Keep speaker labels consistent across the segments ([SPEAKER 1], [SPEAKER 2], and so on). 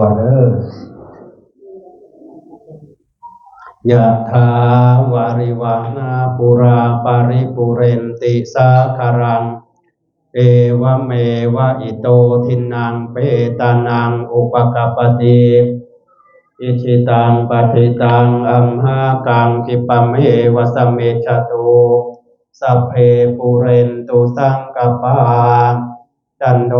[SPEAKER 1] วเด้อยะถาวาริวานาปุราปาริปุเรนติสาคารัง เอวเมวะอิโตทินังเปตานังอุปกปปติอิชิตังปฏิตังอัมหากังกิปเมวะสมเมจตุสัพเพปุเรนตุสังกปา จันโด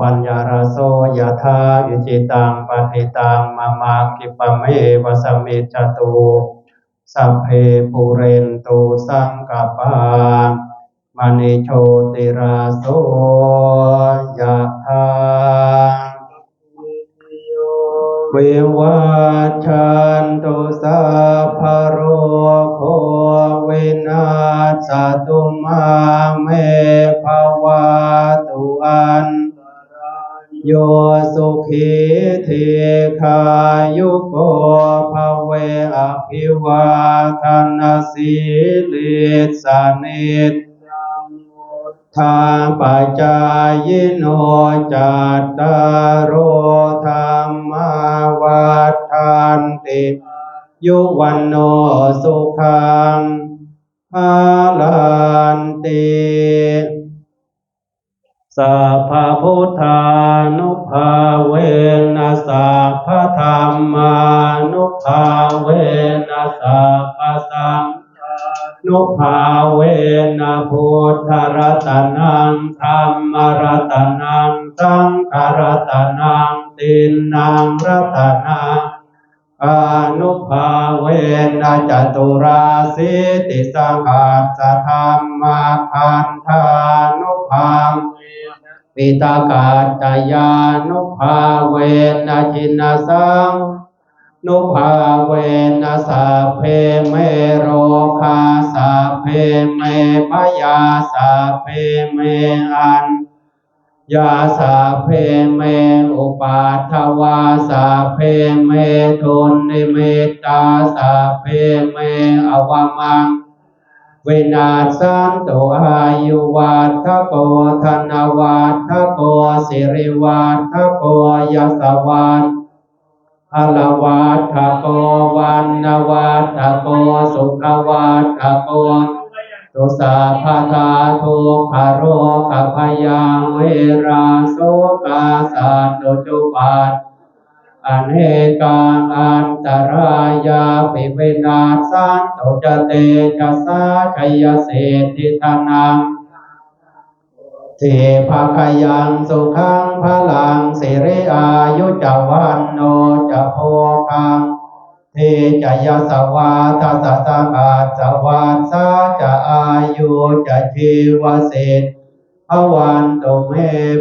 [SPEAKER 1] ปัญญารโสยธาอิจิตังปฏิตังมะมากิปะเมวะสมเมจตุสัพเพปุเรนตุสังกปามณิโชติราโสยธาวิวัชชันตุสั สุขีทีขายุโกภเวอภิวาทนาสีลิสานิจทาปัจจายโนจัตตารโอธรรมาวัฏันติยุวันโนสุขังภาลันติ สัพพะพุทธานุภาเวนะสัพพะธรรมานุภาเวนะสัพพะสังฆานุภาเวนะพุทธรัตนังธรรมรัตนังสังฆรัตนังตินังรัตนังอนุภาเวนะจตุราสิติสหัสธรรมคันธานุ ภาปิตากาตยานุภาเวนะชินาสังนุภาเวนะสัพเพเมโรคาสัพเพเมพยาสัพเพเมอันยาสาเพเมอุปาทวาสาเพเมทุนนิเมตตาสาเพเมอวามัง วินาสันตุอายุวัฏโกธนวัฏโกสิริวัฏโกยสวัฏพลวัฏโกวันนวัฏโกสุขวัฏโกตุสาภาทาทุกขโรคพยาเวราโสกาสัตตุจุปัต อันกังอันตรายาปิเวนาสันตุจเตจัสาชัยเศรษฐิธนังเทภาคยังสุขังพลังสิริอายุจวันโนจะโพคังเทจยสวาทัสสะอาสวัสสะจะอายุจะชีวสิทธิภวันตุเม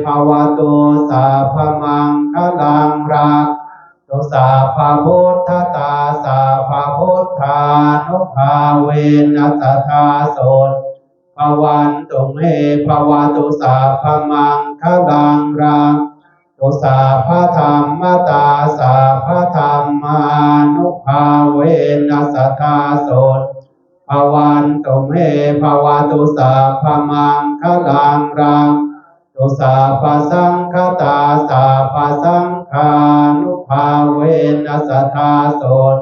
[SPEAKER 1] ภวตุสาพมังคลังรัก สาภาพุทธตาสาภาพุทธานุภาเวนัสทาสตภวันตุเมภวตุสาพมังคลังรังตุสาพธรรมตาสาพธรรมานุภาเวนัสทาสตภวันตุเมภวตุสาพมังคลังรังตุสาพสังคตาสาพสังฆา เวนัสทาโสต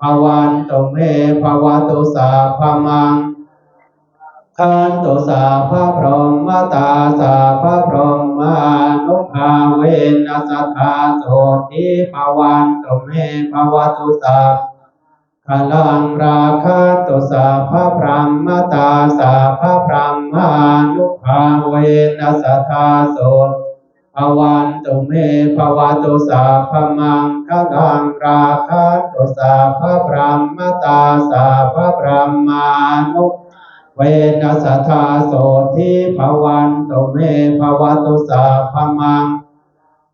[SPEAKER 1] ภวันตุเมภวตุสาพมังขันตุสาพะพรหมตาสาพะพรหมานุภาเวนัสทธาโสติภวันตุเมภวตุสาพลังราคะตุสาพะพรหมตาสาพะพรหมานุภาเวนัสทธาโส ภวันตุเมภวตุสาพมังคลังราคะตุสาพะพรหมตาสาพะพรหมานุเวนัสทธาโสทิภวันตุเมภวตุสาพมัง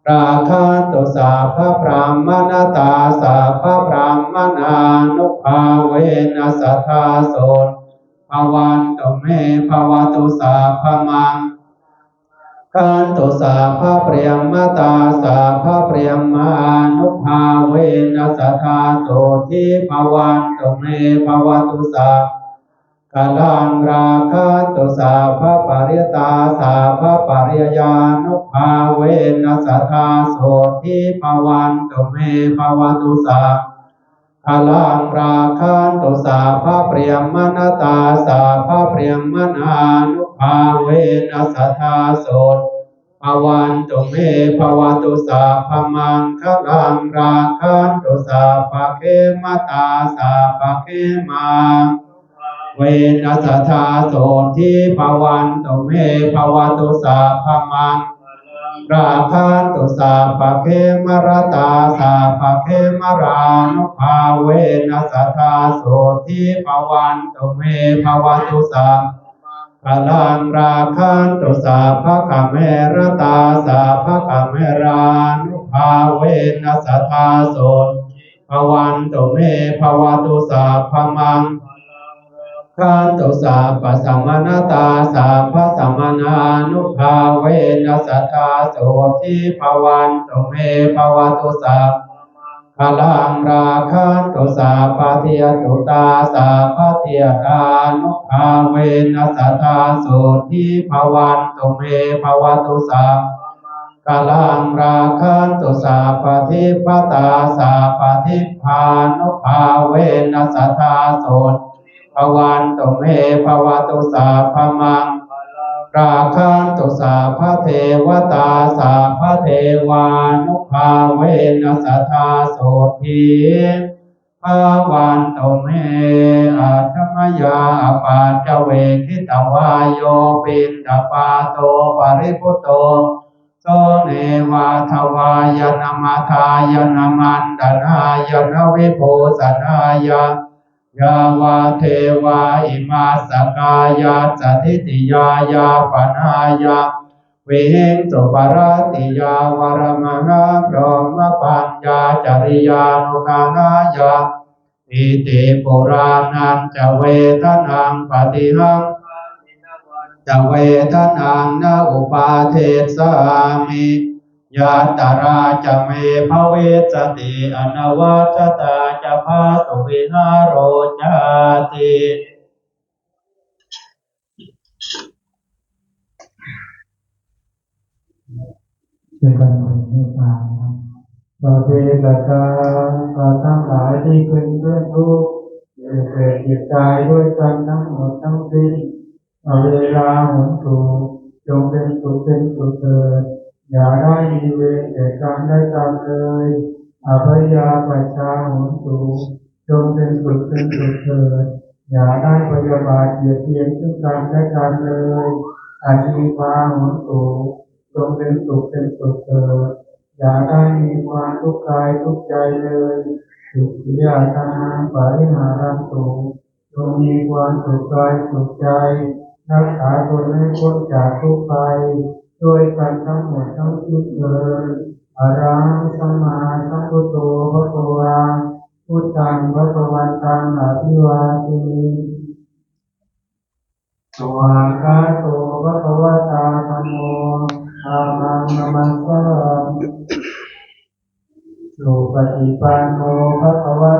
[SPEAKER 1] ราคาตุสาพพรามณตาสาพพรามนานุภาเวนัสทธาโสภวันตุเมภวตุสาพมัง ขันตุสาพะเปรียมาตาสาพะเปรียมานุภาเวนัสธาโสทิภวันตุเมภวตุสากาลังราคันตุสาภปริยตาสาภปริยานุภาเวนัสธาโสทิภวันตุเมภวตุสา คาลังราคันตุสาภาเปรียมมนตาสาภาเปรียมมนานุภาเวนัสธาโสภวันตุเมภวตุสาภมังคลังราคันตุสาภเคมตาสาภเคมาเวนัสธาโสทิภวันตุเมภวตุสาภมัง ราคันตุสาปะเคมรตาสาปะเคมรานุภาเวนัสทธาโสทิภวันตุเมภวตุสาพลังราคันตุสาภะคะเมรตาสาภะคะเมรานุภาเวนัสทธาโสภวันตุเมภวตุสาพมัง ขันตุสาปะสัมมนตาสาพะสัมมนานุภาเวนัสทธาโสทิภวันตุเมภวตุสาพลังราคันตุสาปะเทียตุตาสาปะเทียตานุภาเวนัสทธาโสทิภวันตุเมภวตุสากาลังราคันตุสาปฏิปตาสาปฏิภานุภาเวนัสทธาโสภ วันตุเมภวตุสาพมังราคันตุสาพระเทวตาสาพระเทวานุภาเวนัสทธาโสทีภาวันตุเมอาธมยาอปาจเวคิตวายโยปินตปาโตปริพุตโตโสเนวาทวายนามาทายนามันดานายนวิโพสนาย ยาวาเทวาอิมาสกายาสถิติยายาปนายาวิหิงสุปรติยาวรมหาพรหมปัญญาจริยานุกานายาอิติปุรานันจะเวทนังปฏิหังจะเวทนังนาอุปาเทสามิ ยาตาราจะเมภเวสติอนวัชตาจะพาสุวิหารโรจาติ
[SPEAKER 2] ช่วยกันเผยเมตตาครับเราเทศกาเราทั้งหลายที่เป็นเพื่อนทุกข์เกิดเกิดจิตใจด้วยกันทั้งหมดทั้งสิ้นเอาเวลาหมุนถูกจงเป็นสุขเป็นสุขเถิด อย่าได้มีเวรแก่กันได้กันเลยอภัยาปัจจาหุนถูจงเป็นสุขเป็นสุขเถิดอย่าได้พยาบาทเบียดเบียนซึ่งกันและกันเลยอาชีวาหุนถูจงเป็นสุขเป็นสุขเถิดอย่าได้มีความทุกข์กายทุกใจเลยสุขียาตานังปาริหารันตุจงมีความสุขกายสุขใจรักษาตนให้พ้นจากทุกข์ภัย ด้วยกันทั้งหมดทั้งสิ้นเลยอรังสัมมาสัมพุทโธพระโวาพุทธังพระวันตังอภิวาทิสวากาโตภะคะวะตาธัมโมธัมมังนมมัสสามิสุปฏิปันโนภะคะวะโตสาว